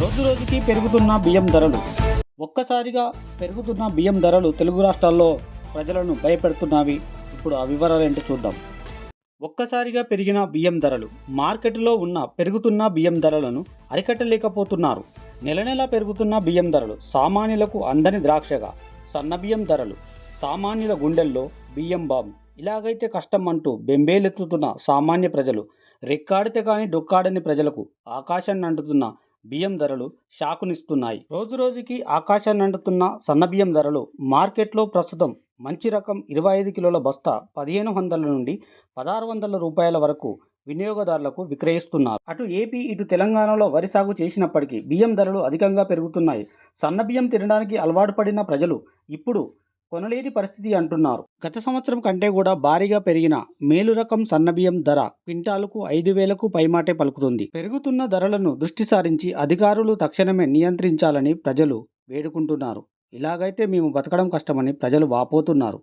రోజు రోజుకి పెరుగుతున్న బియ్యం ధరలు. ఒక్కసారిగా పెరుగుతున్న బియ్యం ధరలు తెలుగు రాష్ట్రాల్లో ప్రజలను భయపెడుతున్నవి ఇప్పుడు ఆ వివరాలు ఏంటో చూద్దాం. ఒక్కసారిగా పెరిగిన బియ్యం ధరలు మార్కెట్లో ఉన్న పెరుగుతున్న బియ్యం ధరలను అరికట్టలేకపోతున్నారు. నెల నెల పెరుగుతున్న బియ్యం ధరలు సామాన్యులకు అందని ద్రాక్షగా. సన్న బియ్యం ధరలు సామాన్యుల గుండెల్లో బియ్యం బాంబు ఇలాగైతే కష్టం అంటూ బెంబేలెత్తుతున్న సామాన్య ప్రజలు రెక్కాడితే కానీ డొక్కాడని ప్రజలకు ఆకాశాన్ని అంటుతున్న బియ్యం ధరలు షాకునిస్తున్నాయి. రోజు రోజుకి ఆకాశాన్ని అంటుతున్న సన్న బియ్యం ధరలు మార్కెట్లో ప్రస్తుతం మంచి రకం ఇరవై ఐదు కిలోల బస్తా పదిహేను వందల నుండి పదహారు వందల రూపాయల వరకు వినియోగదారులకు విక్రయిస్తున్నారు. అటు ఏపీ ఇటు తెలంగాణలో వరి సాగు చేసినప్పటికీ బియ్యం ధరలు అధికంగా పెరుగుతున్నాయి. సన్న బియ్యం తినడానికి అలవాటు పడిన ప్రజలు ఇప్పుడు కొనలేని పరిస్థితి అంటున్నారు. గత సంవత్సరం కంటే కూడా భారీగా పెరిగిన మేలు రకం సన్నబియ్యం ధర క్వింటాలకు ఐదు వేలకు పైమాటే పలుకుతుంది. పెరుగుతున్న ధరలను దృష్టి సారించి అధికారులు తక్షణమే నియంత్రించాలని ప్రజలు వేడుకుంటున్నారు. ఇలాగైతే మేము బతకడం కష్టమని ప్రజలు వాపోతున్నారు.